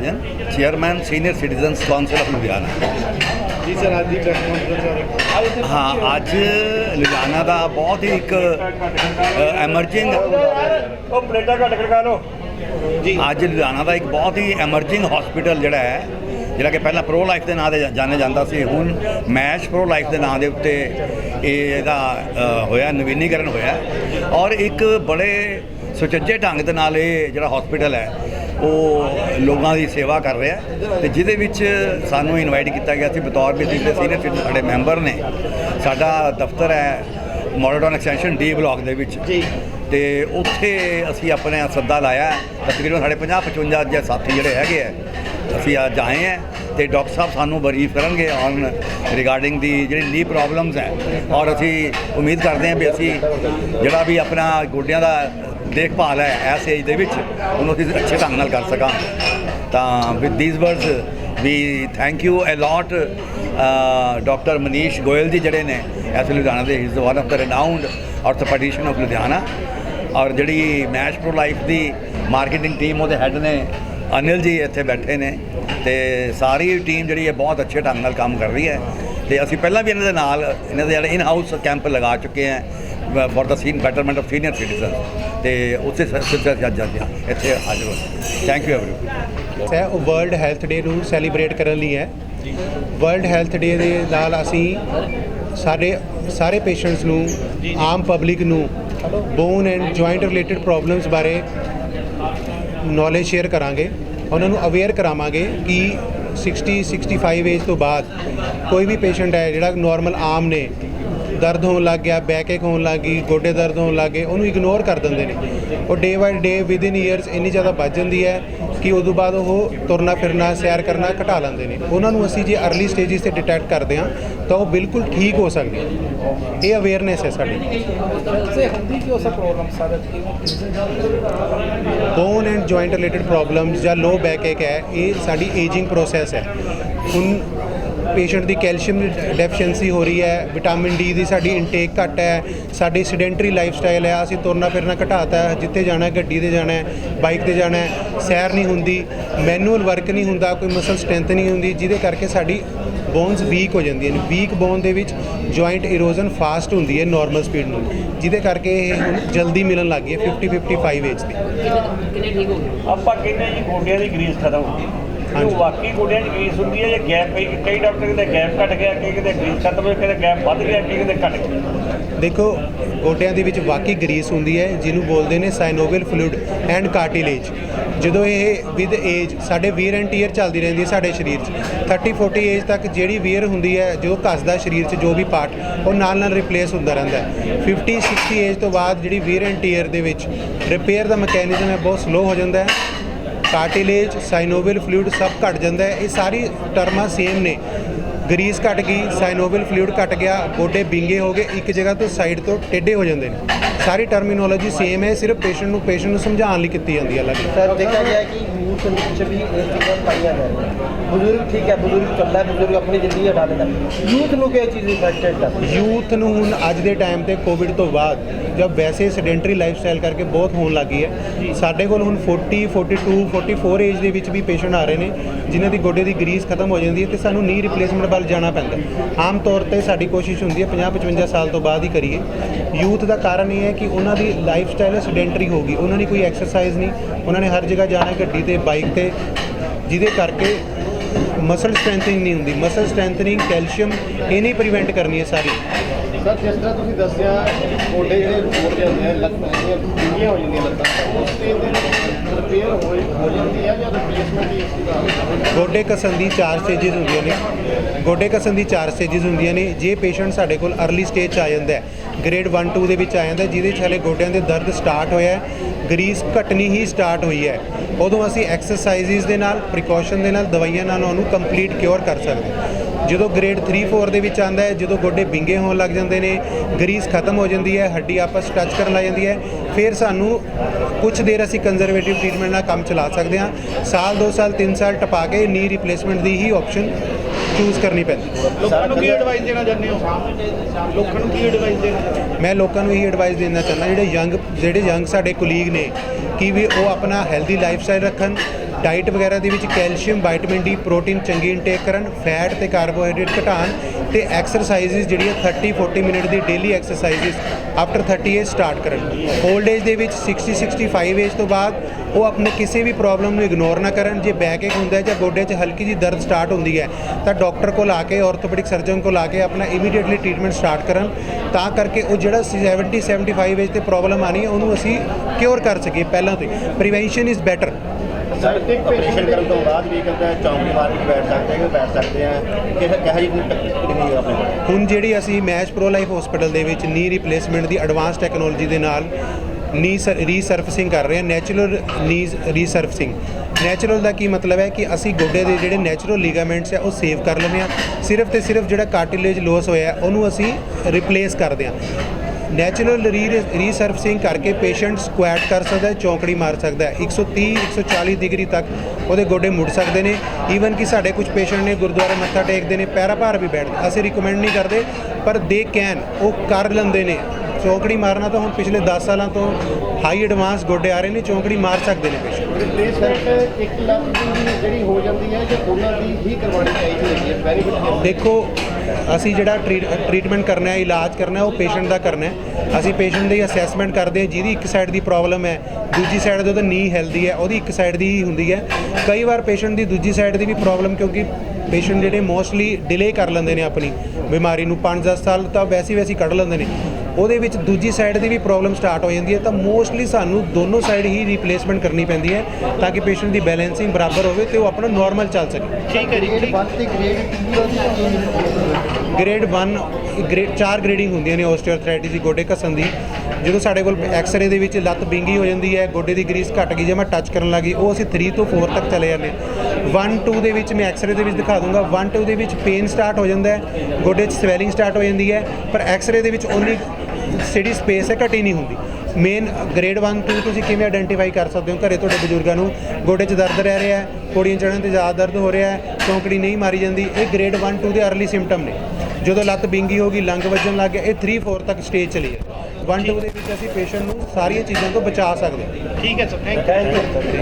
Rajan chairman senior citizens council of Ludhiana ji sir ਅੱਜ ਦੀ press conference ਹਾਂ ਅੱਜ ਲੁਧਿਆਣਾ ਦਾ ਬਹੁਤ ਹੀ ਇੱਕ ਐਮਰਜਿੰਗ ਉਹ ਪਲੇਟਾਂ ਘੱਟ ਖੜਕਾ ਲਓ ਜੀ ਅੱਜ ਲੁਧਿਆਣਾ ਦਾ ਇੱਕ ਬਹੁਤ ਹੀ ਐਮਰਜਿੰਗ ਹਸਪੀਟਲ ਜਿਹੜਾ ਹੈ ਜਿਹੜਾ ਕਿ ਪਹਿਲਾਂ ਪ੍ਰੋ ਲਾਈਫ ਦੇ ਨਾਂ ਤੇ ਜਾਣਿਆ ਜਾਂਦਾ ਸੀ ਹੁਣ ਮੈਸ਼ ਪ੍ਰੋ ਲਾਈਫ ਦੇ ਨਾਂ ਦੇ ਉੱਤੇ ਇਹ ਇਹਦਾ ਹੋਇਆ ਨਵੀਨੀਕਰਨ ਹੋਇਆ ਔਰ ਇੱਕ ਬੜੇ ਸੁਚੱਜੇ ਢੰਗ ਦੇ ਨਾਲ ਇਹ ਜਿਹੜਾ ਹਸਪੀਟਲ ਹੈ ਉਹ ਲੋਕਾਂ ਦੀ ਸੇਵਾ ਕਰ ਰਿਹਾ ਤੇ ਜਿਹਦੇ ਵਿੱਚ ਸਾਨੂੰ ਇਨਵਾਈਟ ਕੀਤਾ ਗਿਆ ਸੀ ਬਤੌਰ ਵੀ ਸੀਨੀਅਰ ਸੀਨੀਅਰ ਸਾਡੇ ਮੈਂਬਰ ਨੇ। ਸਾਡਾ ਦਫ਼ਤਰ ਹੈ ਮੋਡਰਨ ਐਕਸਟੈਂਸ਼ਨ ਡੀ ਬਲਾਕ ਦੇ ਵਿੱਚ। ਜੀ। ਤੇ ਉੱਥੇ ਅਸੀਂ ਆਪਣੇ ਸੱਦਾ ਲਾਇਆ। ਤਕਰੀਬਨ ਸਾਡੇ 50 55 ਜੇ ਸਾਥੀ ਜਿਹੜੇ ਹੈਗੇ ਆ ਅਸੀਂ ਅੱਜ ਆਏ ਆ ਤੇ ਡਾਕਟਰ ਸਾਹਿਬ ਸਾਨੂੰ ਬਰੀਫ ਕਰਨਗੇ ਔਨ ਰਿਗਾਰਡਿੰਗ ਦੀ ਜਿਹੜੀ ਨੀ ਪ੍ਰੋਬਲਮਸ ਹੈ। ਔਰ ਅਸੀਂ ਉਮੀਦ ਕਰਦੇ ਹਾਂ ਵੀ ਅਸੀਂ ਜਿਹੜਾ ਵੀ ਆਪਣਾ ਗੋਡਿਆਂ ਦਾ ਦੇਖਭਾਲ ਹੈ ਇਸ ਏਜ ਦੇ ਵਿੱਚ, ਉਹਨੂੰ ਅਸੀਂ ਅੱਛੇ ਢੰਗ ਨਾਲ ਕਰ ਸਕਾਂ। ਤਾਂ with these words we thank you a lot doctor Manish Goyal ji ਜਿਹੜੇ ਨੇ ਐਸ ਲੁਧਿਆਣਾ ਦੇ is one of the renowned orthopaedician of Ludhiana. ਔਰ ਜਿਹੜੀ ਮੈਸ਼ ਪ੍ਰੋ ਲਾਈਫ ਦੀ ਮਾਰਕੀਟਿੰਗ ਟੀਮ ਉਹਦੇ ਹੈੱਡ ਨੇ, ਅਨਿਲ ਜੀ ਇੱਥੇ ਬੈਠੇ ਨੇ। ਤੇ ਸਾਰੀ ਟੀਮ ਜਿਹੜੀ ਹੈ ਬਹੁਤ ਅੱਛੇ ਢੰਗ ਨਾਲ ਕੰਮ ਕਰ ਰਹੀ ਹੈ। ਤੇ ਅਸੀਂ ਪਹਿਲਾਂ ਵੀ ਇਹਨਾਂ ਦੇ ਨਾਲ, ਇਹਨਾਂ ਦੇ ਜਿਹੜੇ ਇਨ ਹਾਊਸ ਕੈਂਪ ਲਗਾ ਚੁੱਕੇ ਹਾਂ। ਫॉर ਦਾ ਸੀਨ ਬੈਟਰਮੈਂਟ ਆਫ ਸੀਨੀਅਰ ਸਿਟੀਜ਼ਨ ਤੇ ਉਸੇ ਸਿਲਸਿਲੇ 'ਚ ਅੱਜ ਅੱਜ ਇੱਥੇ ਹਾਜ਼ਰ ਹੋਏ ਥੈਂਕ ਯੂ ਐਵਰੀਵਨ ਹੈ ਉਹ ਵਰਲਡ ਹੈਲਥ ਡੇ ਨੂੰ ਸੈਲੀਬ੍ਰੇਟ ਕਰਨ ਲਈ ਹੈ। ਵਰਲਡ ਹੈਲਥ ਡੇ ਦੇ ਨਾਲ ਅਸੀਂ ਸਾਡੇ ਸਾਰੇ ਪੇਸ਼ੈਂਟਸ ਨੂੰ ਆਮ ਪਬਲਿਕ ਨੂੰ bone and joint related problems ਬਾਰੇ ਨੌਲੇਜ ਸ਼ੇਅਰ ਕਰਾਂਗੇ। ਉਹਨਾਂ ਨੂੰ ਅਵੇਅਰ ਕਰਾਵਾਂਗੇ ਕਿ 60 65 ਏਜ ਤੋਂ ਬਾਅਦ ਕੋਈ ਵੀ ਪੇਸ਼ੈਂਟ ਹੈ ਜਿਹੜਾ ਨਾਰਮਲ ਆਮ ਨੇ ਦਰਦ ਹੋਣ ਲੱਗ ਗਿਆ ਬੈਕ ਏਕ ਹੋਣ ਲੱਗ ਗਈ ਗੋਡੇ ਦਰਦ ਹੋਣ ਲੱਗ ਗਏ ਉਹਨੂੰ ਇਗਨੋਰ ਕਰ ਦਿੰਦੇ ਨੇ। ਉਹ ਡੇ ਬਾਈ ਡੇ ਵਿਦ ਇਨ ਇਅਰਸ ਇੰਨੀ ਜ਼ਿਆਦਾ ਵੱਜ ਜਾਂਦੀ ਹੈ ਕਿ ਉਦੋਂ ਬਾਅਦ ਉਹ ਤੁਰਨਾ ਫਿਰਨਾ ਸੈਰ ਕਰਨਾ ਘਟਾ ਲੈਂਦੇ ਨੇ। ਉਹਨਾਂ ਨੂੰ ਅਸੀਂ ਜੇ ਅਰਲੀ ਸਟੇਜਿਸ ਤੇ ਡਿਟੈਕਟ ਕਰਦੇ ਹਾਂ ਤਾਂ ਉਹ ਬਿਲਕੁਲ ਠੀਕ ਹੋ ਸਕਦੇ ਇਹ ਅਵੇਅਰਨੈਸ ਹੈ ਸਾਡੀ। Bone and joint related problems ਜਾਂ ਲੋ ਬੈਕ ਏਕ ਹੈ ਇਹ ਸਾਡੀ ਏਜਿੰਗ ਪ੍ਰੋਸੈਸ ਹੈ। ਹੁਣ ਪੇਸ਼ੈਂਟ ਦੀ ਕੈਲਸ਼ੀਅਮ ਡੈਫੀਸ਼ੀਐਂਸੀ ਹੋ ਰਹੀ ਹੈ, ਵਿਟਾਮਿਨ ਡੀ ਦੀ ਸਾਡੀ ਇਨਟੇਕ ਘੱਟ ਹੈ, ਸਾਡੀ ਸਡੈਂਟਰੀ ਲਾਈਫ ਸਟਾਈਲ ਹੈ, ਅਸੀਂ ਤੁਰਨਾ ਫਿਰਨਾ ਘਟਾਤਾ ਹੈ, ਜਿੱਥੇ ਜਾਣਾ ਗੱਡੀ ਤੇ ਜਾਣਾ ਹੈ ਬਾਈਕ ਤੇ ਜਾਣਾ ਹੈ, ਸੈਰ ਨਹੀਂ ਹੁੰਦੀ ਮੈਨੂਅਲ ਵਰਕ ਨਹੀਂ ਹੁੰਦਾ, ਕੋਈ ਮਸਲ ਸਟਰੈਂਥ ਨਹੀਂ ਹੁੰਦੀ, ਜਿਹਦੇ ਕਰਕੇ ਸਾਡੀ ਬੋਨਸ ਵੀਕ ਹੋ ਜਾਂਦੀਆਂ ਨੇ। ਵੀਕ ਬੋਨ ਦੇ ਵਿੱਚ ਜੁਆਇੰਟ ਇਰੋਜ਼ਨ ਫਾਸਟ ਹੁੰਦੀ ਹੈ ਨਾਰਮਲ ਸਪੀਡ ਨੂੰ ਜਿਹਦੇ ਕਰਕੇ ਇਹ ਹੁਣ ਜਲਦੀ ਮਿਲਣ ਲੱਗ ਗਈ ਹੈ 50 55 ਏਜ ਦੀ ਆਪਾਂ ਕਹਿੰਦੇ ਜੀ ਗੋਡਿਆਂ ਦੀ ਗਰੀਸ ਖਤਮ ਹੋ ਗਈ। ਉਹ ਵਾਕਈ ਗੋਡਿਆਂ 'ਚ ਗਰੀਸ ਹੁੰਦੀ ਹੈ ਜਾਂ ਗੈਪ ਕਈ ਕਈ ਡਾਕਟਰ ਕਹਿੰਦੇ ਗੈਪ ਘਟ ਗਿਆ ਕਈ ਕਹਿੰਦੇ ਗਰੀਸ ਖਤਮ ਹੋ ਕਹਿੰਦੇ ਗੈਪ ਵੱਧ ਗਿਆ ਕਈ ਕਹਿੰਦੇ ਘਟ ਗਿਆ। ਦੇਖੋ ਗੋਡਿਆਂ ਦੇ ਵਿੱਚ ਵਾਕਈ ਗਰੀਸ ਹੁੰਦੀ ਹੈ ਜਿਹਨੂੰ ਬੋਲਦੇ ਨੇ ਸਾਈਨੋਵਿਲ ਫਲੂਇਡ ਐਂਡ ਕਾਰਟਿਲੇਜ ਜਦੋਂ ਇਹ ਵਿਦ ਏਜ ਸਾਡੇ ਵੀਰ ਐਂਡ ਟੀਅਰ ਚੱਲਦੀ ਰਹਿੰਦੀ ਹੈ ਸਾਡੇ ਸਰੀਰ 'ਚ। 30 40 ਏਜ ਤੱਕ ਜਿਹੜੀ ਵੀਰ ਹੁੰਦੀ ਹੈ ਜੋ ਘਸਦਾ ਸਰੀਰ 'ਚ ਜੋ ਵੀ ਪਾਰਟ ਉਹ ਨਾਲ ਨਾਲ ਰਿਪਲੇਸ ਹੁੰਦਾ ਰਹਿੰਦਾ ਹੈ। 50 60 ਏਜ ਤੋਂ ਬਾਅਦ ਜਿਹੜੀ ਵੀਰ ਐਂਡ ਟੀਅਰ ਦੇ ਵਿੱਚ ਰਿਪੇਅਰ ਦਾ ਮੈਕੈਨਿਜ਼ਮ ਹੈ ਬਹੁਤ ਸਲੋ ਹੋ ਜਾਂਦਾ ਹੈ। ਕਾਰਟਿਲੇਜ, ਸਾਈਨੋਵਲ ਫਲੂਇਡ ਸਭ ਘਟ ਜਾਂਦਾ ਹੈ। ਇਹ ਸਾਰੀ ਟਰਮਾਂ ਸੇਮ ਨੇ। ਗਰੀਸ ਘਟ ਗਈ, ਸਾਈਨੋਵਿਲ ਫਲੂਇਡ ਘਟ ਗਿਆ, ਗੋਡੇ ਬਿੰਗੇ ਹੋ ਗਏ, ਇੱਕ ਜਗ੍ਹਾ ਤੋਂ ਸਾਈਡ ਤੋਂ ਟੇਢੇ ਹੋ ਜਾਂਦੇ ਨੇ। ਸਾਰੀ ਟਰਮੀਨੋਲੋਜੀ ਸੇਮ ਹੈ, ਸਿਰਫ ਪੇਸ਼ੈਂਟ ਨੂੰ ਪੇਸ਼ੈਂਟ ਨੂੰ ਸਮਝਾਉਣ ਲਈ ਕੀਤੀ ਜਾਂਦੀ ਹੈ ਅਲੱਗ ਸਰ, ਦੇਖਿਆ ਗਿਆ ਕਿ ਯੂਥ ਵਿੱਚ ਵੀ ਇਹ ਚੀਜ਼ਾਂ ਪਾਈਆਂ ਜਾ ਰਹੀਆਂ। ਬਜ਼ੁਰਗ ਠੀਕ ਹੈ, ਬਜ਼ੁਰਗ ਚੱਲਦਾ ਬਜ਼ੁਰਗ ਆਪਣੀ ਜ਼ਿੰਦਗੀ ਹਟਾ ਲੈਂਦਾ ਯੂਥ ਨੂੰ ਕਿਹ ਚੀਜ਼ ਇਫੈਕਟਡ ਕਰਦੀ ਯੂਥ ਨੂੰ ਹੁਣ ਅੱਜ ਦੇ ਟਾਈਮ ਤੇ ਕੋਵਿਡ ਤੋਂ ਬਾਅਦ ਜਦ ਵੈਸੇ ਸੈਡੈਂਟਰੀ ਲਾਈਫਸਟਾਈਲ ਕਰਕੇ ਬਹੁਤ ਹੋਣ ਲੱਗੀ ਹੈ, ਸਾਡੇ ਕੋਲ ਹੁਣ 40 42 44 ਏਜ ਦੇ ਵਿੱਚ ਵੀ ਪੇਸ਼ੈਂਟ ਆ ਰਹੇ ਨੇ, ਜਿਨ੍ਹਾਂ ਦੀ ਗੋਡੇ ਦੀ ਗਰੀਸ ਖਤਮ ਹੋ ਜਾਂਦੀ ਹੈ ਤੇ ਸਾਨੂੰ ਨੀ ਰਿਪਲੇਸਮੈਂਟ ਵੱਲ ਜਾਣਾ ਪੈਂਦਾ ਆਮ ਤੌਰ ਤੇ ਸਾਡੀ ਕੋਸ਼ਿਸ਼ ਹੁੰਦੀ ਹੈ 50 55 ਸਾਲ ਤੋਂ ਬਾਅਦ ਹੀ ਕਰੀਏ। ਯੂਥ ਦਾ ਕਾਰਨ ਇਹ ਹੈ ਕਿ ਉਹਨਾਂ ਦੀ ਲਾਈਫ ਸਟਾਈਲ ਸੈਡੈਂਟਰੀ ਹੋ ਗਈ, ਉਹਨਾਂ ਨੇ ਕੋਈ ਐਕਸਰਸਾਈਜ਼ ਨਹੀਂ, ਉਹਨਾਂ ਨੇ ਹਰ ਜਗ੍ਹਾ ਜਾਣਾ ਗੱਡੀ ਤੇ ਬਾਈਕ ਤੇ ਜਿਹਦੇ ਕਰਕੇ ਮਸਲ ਸਟਰੈਂਥਨਿੰਗ ਨਹੀਂ ਹੁੰਦੀ। ਮਸਲ ਸਟਰੈਂਥਨਿੰਗ ਕੈਲਸ਼ੀਅਮ ਇਹ ਨਹੀਂ ਪ੍ਰੀਵੈਂਟ ਕਰਨੀ ਹੈ ਸਾਰੀ। ਸਰ ਜਿਸ ਤਰ੍ਹਾਂ ਤੁਸੀਂ ਦੱਸਿਆ ਗੋਡੇ ਜਿਹੜੇ ਟੁੱਟ ਜਾਂਦੇ ਆ ਲੱਤਾਂ ਜਿਹੜੀਆਂ ਡੂੰਘੀਆਂ ਹੋ ਜਾਂਦੀਆਂ ਲੱਤਾਂ ਉਸ ਤੇ ਰਿਪੇਅਰ ਹੋ ਜਾਂਦੀ ਹੈ ਜਾਂ ਰਿਪਲੇਸਮੈਂਟ ਹੀ ਇਸ ਗੋਡੇ ਕਸਣ ਦੀ ਚਾਰ ਸਟੇजेस ਹੁੰਦੀਆਂ ਨੇ। ਗੋਡੇ ਕਸਨ ਦੀ ਚਾਰ ਸਟੇजेस ਹੁੰਦੀਆਂ ਨੇ। ਜੇ ਪੇਸ਼ੈਂਟ ਸਾਡੇ ਕੋਲ ਅਰਲੀ ਸਟੇਜ 'ਚ ਆ ਜਾਂਦਾ ਹੈ ਗ੍ਰੇਡ 1 2 ਦੇ ਵਿੱਚ ਆ ਜਾਂਦਾ ਜਿਹਦੇ 'ਚ ਛਾਲੇ ਗੋਡਿਆਂ ਦੇ ਦਰਦ ਸਟਾਰਟ ਹੋਇਆ ਹੈ ਗਰੀਸ ਘਟਣੀ ਹੀ ਸਟਾਰਟ ਹੋਈ ਹੈ। ਉਦੋਂ ਅਸੀਂ ਐਕਸਰਸਾਈਜ਼ਸ ਦੇ ਨਾਲ ਪ੍ਰੀਕਾਸ਼ਨ ਦੇ ਨਾਲ ਦਵਾਈਆਂ ਨਾਲ ਉਹਨੂੰ ਕੰਪਲੀਟ ਕਿਉਰ ਕਰ ਸਕਦੇ ਜਦੋਂ ਗ੍ਰੇਡ 3 4 ਦੇ ਵਿੱਚ ਆਂਦਾ ਹੈ, ਜਦੋਂ ਗੋਡੇ ਬਿੰਗੇ ਹੋਣ ਲੱਗ ਜਾਂਦੇ ਨੇ, ਗਰੀਸ ਖਤਮ ਹੋ ਜਾਂਦੀ ਹੈ, ਹੱਡੀ ਆਪਸ ਟੱਚ ਕਰਨ ਲੱਗ ਜਾਂਦੀ ਹੈ, ਫਿਰ ਸਾਨੂੰ ਕੁਝ ਦੇਰ ਅਸੀਂ ਕੰਜ਼ਰਵੇਟਿਵ ਟ੍ਰੀਟਮੈਂਟ ਨਾਲ ਕੰਮ ਚਲਾ ਸਕਦੇ ਹਾਂ। ਸਾਲ 2 ਸਾਲ 3 ਸਾਲ ਟਪਾ ਕੇ ਨੀ ਰਿਪਲੇਸਮੈਂਟ ਦੀ ਹੀ ਆਪਸ਼ਨ ਚੂਜ਼ ਕਰਨੀ ਪੈਂਦੀ। ਲੋਕਾਂ ਨੂੰ ਕੀ ਐਡਵਾਈਸ ਦੇਣਾ ਚਾਹੁੰਦੇ ਹੋ? ਲੋਕਾਂ ਨੂੰ ਕੀ ਐਡਵਾਈਸ ਦੇਣਾ ਮੈਂ ਲੋਕਾਂ ਨੂੰ ਇਹੀ ਐਡਵਾਈਸ ਦੇਣਾ ਚਾਹੁੰਦਾ ਜਿਹੜੇ ਯੰਗ ਜਿਹੜੇ ਯੰਗ ਸਾਡੇ ਕੁਲੀਗ ਨੇ ਕਿ ਵੀ ਉਹ ਆਪਣਾ ਹੈਲਦੀ ਲਾਈਫਸਟਾਈਲ ਰੱਖਣ ਡਾਈਟ ਵਗੈਰਾ ਦੇ ਵਿੱਚ ਕੈਲਸ਼ੀਅਮ ਵਿਟਾਮਿਨ ਡੀ ਪ੍ਰੋਟੀਨ ਚੰਗੀ ਇਨਟੇਕ ਕਰਨ ਫੈਟ ਤੇ ਕਾਰਬੋਹਾਈਡਰੇਟ ਘਟਾਉਣ ਤੇ ਐਕਸਰਸਾਈਜ਼ਸ ਜਿਹੜੀਆਂ 30 40 ਮਿੰਟ ਦੀ daily exercises after 30 age start ਕਰਨ। 올ਡ ਏਜ ਦੇ ਵਿੱਚ 60 65 ਏਜ ਤੋਂ ਬਾਅਦ ਉਹ ਆਪਣੇ ਕਿਸੇ ਵੀ ਪ੍ਰੋਬਲਮ ਨੂੰ ਇਗਨੋਰ ਨਾ ਕਰਨ। ਜੇ ਬੈਕ ਏਕ ਹੁੰਦਾ ਹੈ ਜਾਂ ਗੋਡੇ 'ਚ ਹਲਕੀ ਜੀ ਦਰਦ ਸਟਾਰਟ ਹੁੰਦੀ ਹੈ, ਤਾਂ ਡਾਕਟਰ ਕੋਲ ਆ ਕੇ ਆਰਥੋਪੈਡਿਕ ਸਰਜਨ ਕੋਲ ਆ ਕੇ ਆਪਣਾ ਇਮੀਡੀਏਟਲੀ ਟ੍ਰੀਟਮੈਂਟ ਸਟਾਰਟ ਕਰਨ। ਤਾਂ ਕਰਕੇ ਉਹ ਜਿਹੜਾ 70 75 ਏਜ ਤੇ ਪ੍ਰੋਬਲਮ ਆਣੀ ਹੈ, ਉਹਨੂੰ ਅਸੀਂ ਕਿਉਰ ਕਰ ਸਕੀਏ ਪਹਿਲਾਂ ਤੋਂ। ਪ੍ਰੀਵੈਂਸ਼ਨ ਇਜ਼ ਬੈਟਰ ਆਪਰੇਸ਼ਨ ਕਰਨ ਤੋਂ ਬਾਅਦ ਵੀ ਕਹਿੰਦਾ ਚੌਂਕੀ ਮਾਰ ਕੇ ਬੈਠ ਸਕਦੇ ਹਾਂ ਬੈਠ ਸਕਦੇ ਆ ਕਿਹੋ ਕਿਹੋ ਤਕਲੀਫ ਨਹੀਂ ਆਪਣੇ ਕੋਲ। ਹੁਣ ਜਿਹੜੀ ਅਸੀਂ ਮੈਚ ਪ੍ਰੋ ਲਾਈਫ ਹਸਪੀਟਲ ਦੇ ਵਿੱਚ ਨੀ ਰਿਪਲੇਸਮੈਂਟ ਦੀ ਐਡਵਾਂਸ ਟੈਕਨੋਲੋਜੀ ਦੇ ਨਾਲ ਨੀ ਰੀਸਰਫਸਿੰਗ ਕਰ ਰਹੇ ਹਾਂ ਨੈਚੁਰਲ ਨੀਜ਼ ਰੀਸਰਫਸਿੰਗ ਨੈਚੁਰਲ ਦਾ ਕੀ ਮਤਲਬ ਹੈ ਕਿ ਅਸੀਂ ਗੋਡੇ ਦੇ ਜਿਹੜੇ ਨੈਚੁਰਲ ਲੀਗਾਮੈਂਟਸ ਹੈ ਉਹ ਸੇਵ ਕਰ ਲੈਂਦੇ ਹਾਂ। ਸਿਰਫ ਤੇ ਸਿਰਫ ਜਿਹੜਾ ਕਾਰਟਿਲੇਜ ਲੋਸ ਹੋਇਆ ਉਹਨੂੰ ਅਸੀਂ ਰਿਪਲੇਸ ਕਰਦੇ ਹਾਂ। ਨੈਚੁਰਲ ਰੀਸਰਫਸਿੰਗ ਕਰਕੇ ਪੇਸ਼ੈਂਟ ਸਕੁਐਟ ਕਰ ਸਕਦਾ ਹੈ ਚੌਂਕੜੀ ਮਾਰ ਸਕਦਾ ਹੈ। 130 140 ਡਿਗਰੀ ਤੱਕ ਉਹਦੇ ਗੋਡੇ ਮੁੜ ਸਕਦੇ ਨੇ। ਈਵਨ ਕਿ ਸਾਡੇ ਕੁਝ ਪੇਸ਼ੈਂਟ ਨੇ ਗੁਰਦੁਆਰੇ ਮੱਥਾ ਟੇਕਦੇ ਨੇ ਪੈਰਾ ਭਾਰ ਵੀ ਬੈਠਦੇ ਅਸੀਂ ਰਿਕਮੈਂਡ ਨਹੀਂ ਕਰਦੇ ਪਰ ਦੇ ਕੈਨ ਉਹ ਕਰ ਲੈਂਦੇ ਨੇ। ਚੌਂਕੜੀ ਮਾਰਨਾ ਤਾਂ ਹੁਣ ਪਿਛਲੇ 10 ਸਾਲਾਂ ਤੋਂ ਹਾਈ ਐਡਵਾਂਸ ਗੋਡੇ ਆ ਰਹੇ ਨੇ ਚੌਂਕੜੀ ਮਾਰ ਸਕਦੇ ਨੇ ਪੇਸ਼ੈਂਟ ਰਿਪਲੇਸਮੈਂਟ ਇੱਕ ਲੱਖ ਦੀ ਜਿਹੜੀ ਹੋ ਜਾਂਦੀ ਹੈ ਜਾਂ ਦੋਨਾਂ ਦੀ ਹੀ ਕਰਵਾਉਣੀ ਚਾਹੀਦੀ ਹੈਗੀ ਹੈ ਬੈਨੀਫਿਟ ਦੇਖੋ ਅਸੀਂ ਜਿਹੜਾ ਟ੍ਰੀਟਮੈਂਟ ਕਰਨਾ ਹੈ, ਇਲਾਜ ਕਰਨਾ ਉਹ ਪੇਸ਼ੈਂਟ ਦਾ ਕਰਨਾ ਹੈ। ਅਸੀਂ ਪੇਸ਼ੈਂਟ ਦੀ ਅਸੈਸਮੈਂਟ ਕਰਦੇ ਹਾਂ, ਜਿਹਦੀ ਇੱਕ ਸਾਈਡ ਦੀ ਪ੍ਰੋਬਲਮ ਹੈ, ਦੂਜੀ ਸਾਈਡ ਦੇ ਉਹਦਾ ਨੀ ਹੈਲਦੀ ਹੈ, ਉਹਦੀ ਇੱਕ ਸਾਈਡ ਦੀ ਹੀ ਹੁੰਦੀ ਹੈ। ਕਈ ਵਾਰ ਪੇਸ਼ੈਂਟ ਦੀ ਦੂਜੀ ਸਾਈਡ ਦੀ ਵੀ ਪ੍ਰੋਬਲਮ ਕਿਉਂਕਿ ਪੇਸ਼ੈਂਟ ਜਿਹੜੇ ਮੋਸਟਲੀ ਡਿਲੇ ਕਰ ਲੈਂਦੇ ਨੇ ਆਪਣੀ ਬਿਮਾਰੀ ਨੂੰ 5-10 ਸਾਲ ਤਾਂ ਵੈਸੇ ਵੈਸੇ ਕੱਢ ਲੈਂਦੇ ਨੇ। ਉਹਦੇ ਵਿੱਚ ਦੂਜੀ ਸਾਈਡ ਦੀ ਵੀ ਪ੍ਰੋਬਲਮ ਸਟਾਰਟ ਹੋ ਜਾਂਦੀ ਹੈ ਤਾਂ ਮੋਸਟਲੀ ਸਾਨੂੰ ਦੋਨੋਂ ਸਾਈਡ ਹੀ ਰਿਪਲੇਸਮੈਂਟ ਕਰਨੀ ਪੈਂਦੀ ਹੈ ਤਾਂ ਕਿ ਪੇਸ਼ੈਂਟ ਦੀ ਬੈਲੈਂਸਿੰਗ ਬਰਾਬਰ ਹੋਵੇ ਤੇ ਉਹ ਆਪਣਾ ਨਾਰਮਲ ਚੱਲ ਸਕੇ। ਠੀਕ ਹੈ ਜੀ ਗ੍ਰੇਡ 1 ਤੇ ਗ੍ਰੇਡ 2 ਗ੍ਰੇਡ 1 ਗ੍ਰੇਡ 4 ਗ੍ਰੇਡਿੰਗ ਹੁੰਦੀਆਂ ਨੇ ਆਸਟੀਓਆਰਥਰਾਈਟਿਸ ਦੀ ਗੋਡੇ ਘਸਣ ਦੀ। ਜਦੋਂ ਸਾਡੇ ਕੋਲ ਐਕਸ-ਰੇ ਦੇ ਵਿੱਚ ਲੱਤ ਬਿੰਗੀ ਹੋ ਜਾਂਦੀ ਹੈ ਗੋਡੇ ਦੀ ਗਰੀਸ ਘਟ ਗਈ ਜੇ ਮੈਂ ਟੱਚ ਕਰਨ ਲੱਗੀ ਉਹ ਅਸੀਂ 3 ਤੋਂ 4 ਤੱਕ ਚਲੇ ਜਾਂਦੇ 1 2 ਦੇ ਵਿੱਚ ਮੈਂ ਐਕਸ-ਰੇ ਦੇ ਵਿੱਚ ਦਿਖਾ ਦੂੰਗਾ। 1 2 ਦੇ ਵਿੱਚ ਪੇਨ ਸਟਾਰਟ ਹੋ ਜਾਂਦਾ ਹੈ। ਗੋਡੇ 'ਚ ਸਵੈਲਿੰਗ ਸਟਾਰਟ ਹੋ ਜਾਂਦੀ ਹੈ। ਪਰ ਐਕਸ-ਰੇ ਦੇ ਵਿੱਚ ਓਨਲੀ ਜਿਹੜੀ ਸਪੇਸ ਹੈ ਘਟੀ ਨਹੀਂ ਹੁੰਦੀ। ਮੇਨ ਗ੍ਰੇਡ 1 2 ਤੁਸੀਂ ਕਿਵੇਂ ਆਇਡੈਂਟੀਫਾਈ ਕਰ ਸਕਦੇ ਹੋ ਘਰੇ ਤੁਹਾਡੇ ਬਜ਼ੁਰਗਾਂ ਨੂੰ? ਗੋਡੇ 'ਚ ਦਰਦ ਰਹਿ ਰਿਹਾ ਹੈ ਪੌੜੀਆਂ ਚੜ੍ਹਨ ਤੇ ਜ਼ਿਆਦਾ ਦਰਦ ਹੋ ਰਿਹਾ ਹੈ ਚੌਂਕੜੀ ਨਹੀਂ ਮਾਰੀ ਜਾਂਦੀ। ਇਹ ਗ੍ਰੇਡ 1 2 ਦੇ ਅਰਲੀ ਸਿੰਪਟਮ ਨੇ। ਜਦੋਂ ਲੱਤ ਬਿੰਗੀ ਹੋ ਗਈ ਲੰਗ ਵੱਜਣ ਲੱਗ ਗਿਆ ਇਹ 3 4 ਤੱਕ ਸਟੇਜ ਚਲੀ ਹੈ। 1 2 ਦੇ ਵਿੱਚ ਅਸੀਂ ਪੇਸ਼ੈਂਟ ਨੂੰ ਸਾਰੀਆਂ ਚੀਜ਼ਾਂ ਤੋਂ ਬਚਾ ਸਕਦੇ ਹਾਂ। ਠੀਕ ਹੈ ਸਰ ਥੈਂਕ ਯੂ